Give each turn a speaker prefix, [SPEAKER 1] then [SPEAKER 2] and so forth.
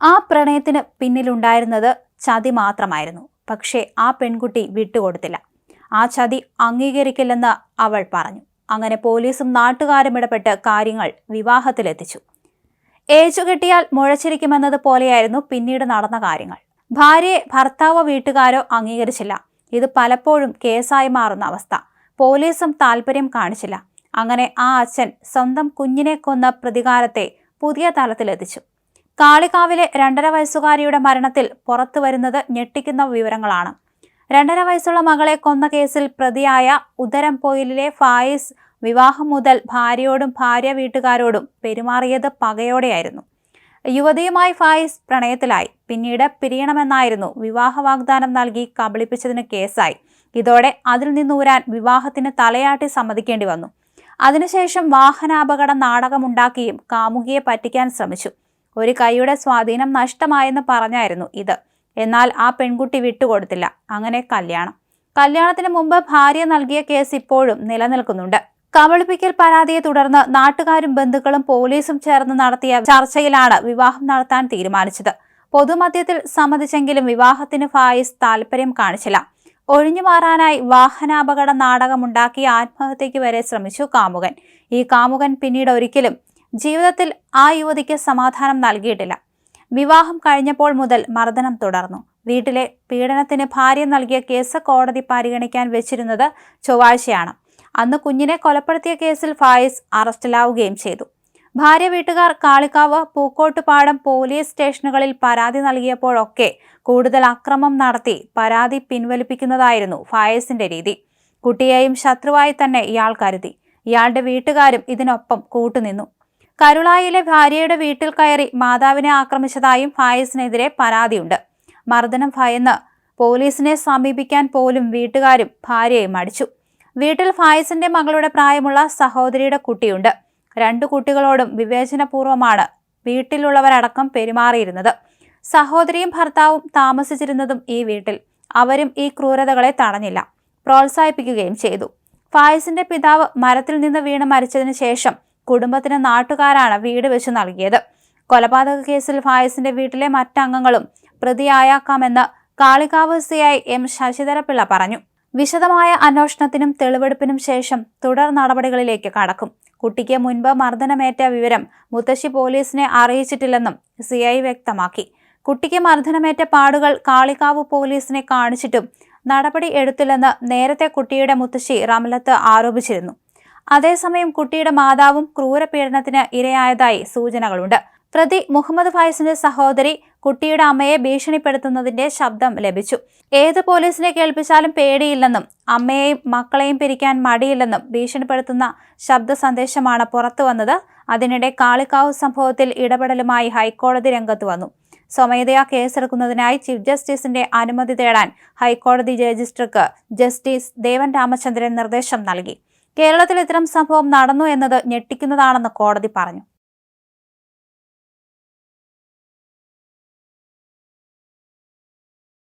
[SPEAKER 1] ആ പ്രണയത്തിന് പിന്നിലുണ്ടായിരുന്നത് ചതി മാത്രമായിരുന്നു. പക്ഷേ ആ പെൺകുട്ടി വിട്ടുകൊടുത്തില്ല. ആ ചതി അംഗീകരിക്കില്ലെന്ന് അവൾ പറഞ്ഞു. അങ്ങനെ പോലീസും നാട്ടുകാരും ഇടപെട്ട് കാര്യങ്ങൾ വിവാഹത്തിലെത്തിച്ചു. ഏച്ചു കെട്ടിയാൽ മുഴച്ചിരിക്കുമെന്നത് പോലെയായിരുന്നു പിന്നീട് നടന്ന കാര്യങ്ങൾ. ഭാര്യയെ ഭർത്താവോ വീട്ടുകാരോ അംഗീകരിച്ചില്ല. ഇത് പലപ്പോഴും കേസായി മാറുന്ന അവസ്ഥ. പോലീസും താല്പര്യം കാണിച്ചില്ല. അങ്ങനെ ആ അച്ഛൻ സ്വന്തം കുഞ്ഞിനെ കൊന്ന പ്രതികാരത്തെ പുതിയ തലത്തിലെത്തിച്ചു. കാളികാവിലെ രണ്ടര വയസ്സുകാരിയുടെ മരണത്തിൽ പുറത്തു വരുന്നത് ഞെട്ടിക്കുന്ന വിവരങ്ങളാണ്. രണ്ടര വയസ്സുള്ള മകളെ കൊന്ന കേസിൽ പ്രതിയായ ഉദരം പൊയിലിലെ ഫായിസ് വിവാഹം മുതൽ ഭാര്യയോടും ഭാര്യ വീട്ടുകാരോടും പെരുമാറിയത് പകയോടെയായിരുന്നു. യുവതിയുമായി ഫായിസ് പ്രണയത്തിലായി. പിന്നീട് പിരിയണമെന്നായിരുന്നു വിവാഹ വാഗ്ദാനം നൽകി കബളിപ്പിച്ചതിന് കേസായി. ഇതോടെ അതിൽ നിന്നൂരാൻ വിവാഹത്തിന് തലയാട്ടി സമ്മതിക്കേണ്ടി വന്നു. അതിനുശേഷം വാഹനാപകട നാടകമുണ്ടാക്കിയും കാമുകിയെ പറ്റിക്കാൻ ശ്രമിച്ചു. ഒരു കൈയുടെ സ്വാധീനം നഷ്ടമായെന്ന് പറഞ്ഞായിരുന്നു ഇത്. എന്നാൽ ആ പെൺകുട്ടി വിട്ടുകൊടുത്തില്ല. അങ്ങനെ കല്യാണം. കല്യാണത്തിന് മുമ്പ് ഭാര്യ നൽകിയ കേസ് ഇപ്പോഴും നിലനിൽക്കുന്നുണ്ട്. കബളിപ്പിക്കൽ പരാതിയെ തുടർന്ന് നാട്ടുകാരും ബന്ധുക്കളും പോലീസും ചേർന്ന് നടത്തിയ ചർച്ചയിലാണ് വിവാഹം നടത്താൻ തീരുമാനിച്ചത്. പൊതുമധ്യത്തിൽ സമ്മതിച്ചെങ്കിലും വിവാഹത്തിന് ഫായിസ് താല്പര്യം കാണിച്ചില്ല. ഒഴിഞ്ഞു മാറാനായി വാഹനാപകട നാടകമുണ്ടാക്കി ആത്മഹത്യയ്ക്ക് വരെ ശ്രമിച്ചു കാമുകൻ. ഈ കാമുകൻ പിന്നീട് ഒരിക്കലും ജീവിതത്തിൽ ആ യുവതിക്ക് സമാധാനം നൽകിയിട്ടില്ല. വിവാഹം കഴിഞ്ഞപ്പോൾ മുതൽ മർദ്ദനം തുടർന്നു. വീട്ടിലെ പീഡനത്തിന് ഭാര്യ നൽകിയ കേസ് കോടതി പരിഗണിക്കാൻ വെച്ചിരുന്നത് ചൊവ്വാഴ്ചയാണ്. അന്ന് കുഞ്ഞിനെ കൊലപ്പെടുത്തിയ കേസിൽ ഫായിസ് അറസ്റ്റിലാവുകയും ചെയ്തു. ഭാര്യ വീട്ടുകാർ കാളിക്കാവ് പൂക്കോട്ടുപാടം പോലീസ് സ്റ്റേഷനുകളിൽ പരാതി നൽകിയപ്പോഴൊക്കെ കൂടുതൽ അക്രമം നടത്തി പരാതി പിൻവലിപ്പിക്കുന്നതായിരുന്നു ഫായസിന്റെ രീതി. കുട്ടിയെയും ശത്രുവായി തന്നെ ഇയാൾ കരുതി. ഇയാളുടെ വീട്ടുകാരും ഇതിനൊപ്പം കൂട്ടുനിന്നു. കരുളായിലെ ഭാര്യയുടെ വീട്ടിൽ കയറി മാതാവിനെ ആക്രമിച്ചതായും ഫായസിനെതിരെ പരാതിയുണ്ട്. മർദ്ദനം ഭയന്ന് പോലീസിനെ സമീപിക്കാൻ പോലും വീട്ടുകാരും ഭാര്യയും അടിച്ചു വീട്ടിൽ ഫായിസിന്റെ മകളുടെ പ്രായമുള്ള സഹോദരിയുടെ കുട്ടിയുണ്ട്. രണ്ടു കുട്ടികളോടും വിവേചനപൂർവമാണ് വീട്ടിലുള്ളവരടക്കം പെരുമാറിയിരുന്നത്. സഹോദരിയും ഭർത്താവും താമസിച്ചിരുന്നതും ഈ വീട്ടിൽ. അവരും ഈ ക്രൂരതകളെ തടഞ്ഞില്ല. പ്രോത്സാഹിപ്പിക്കുകയും ചെയ്തു. ഫായിസിന്റെ പിതാവ് മരത്തിൽ നിന്ന് വീണ് മരിച്ചതിനു ശേഷം കുടുംബത്തിന് നാട്ടുകാരാണ് വീട് വെച്ച് നൽകിയത്. കൊലപാതക കേസിൽ ഫായസിന്റെ വീട്ടിലെ മറ്റംഗങ്ങളും പ്രതിയായാക്കാമെന്ന് കാളികാവ് സിഐ എം ശശിധരപിള്ള പറഞ്ഞു. വിശദമായ അന്വേഷണത്തിനും തെളിവെടുപ്പിനും ശേഷം തുടർ നടപടികളിലേക്ക് കടക്കും. കുട്ടിക്ക് മുൻപ് മർദ്ദനമേറ്റ വിവരം മുത്തശ്ശി പോലീസിനെ അറിയിച്ചിട്ടില്ലെന്നും സിഐ വ്യക്തമാക്കി. കുട്ടിക്ക് മർദ്ദനമേറ്റ പാടുകൾ കാളികാവ് പോലീസിനെ കാണിച്ചിട്ടും നടപടി എടുത്തില്ലെന്ന് നേരത്തെ കുട്ടിയുടെ മുത്തശ്ശി റമലത്ത് ആരോപിച്ചിരുന്നു. അതേസമയം കുട്ടിയുടെ മാതാവും ക്രൂരപീഡനത്തിന് ഇരയായതായി സൂചനകളുണ്ട്. പ്രതി മുഹമ്മദ് ഫൈസിന്റെ സഹോദരി കുട്ടിയുടെ അമ്മയെ ഭീഷണിപ്പെടുത്തുന്നതിന്റെ ശബ്ദം ലഭിച്ചു. ഏത് പോലീസിനെ കേൾപ്പിച്ചാലും പേടിയില്ലെന്നും അമ്മയെയും മക്കളെയും പിരിക്കാൻ മടിയില്ലെന്നും ഭീഷണിപ്പെടുത്തുന്ന ശബ്ദ സന്ദേശമാണ് പുറത്തു വന്നത്. അതിനിടെ കാളിക്കാവ് സംഭവത്തിൽ ഇടപെടലുമായി ഹൈക്കോടതി രംഗത്ത് വന്നു. സ്വമേധയാ കേസെടുക്കുന്നതിനായി ചീഫ് ജസ്റ്റിസിന്റെ അനുമതി തേടാൻ ഹൈക്കോടതി രജിസ്ട്രിക്ക് ജസ്റ്റിസ് ദേവൻ രാമചന്ദ്രൻ നിർദ്ദേശം നൽകി. കേരളത്തിൽ ഇത്തരം സംഭവം നടന്നു എന്നത് ഞെട്ടിക്കുന്നതാണെന്ന് കോടതി പറഞ്ഞു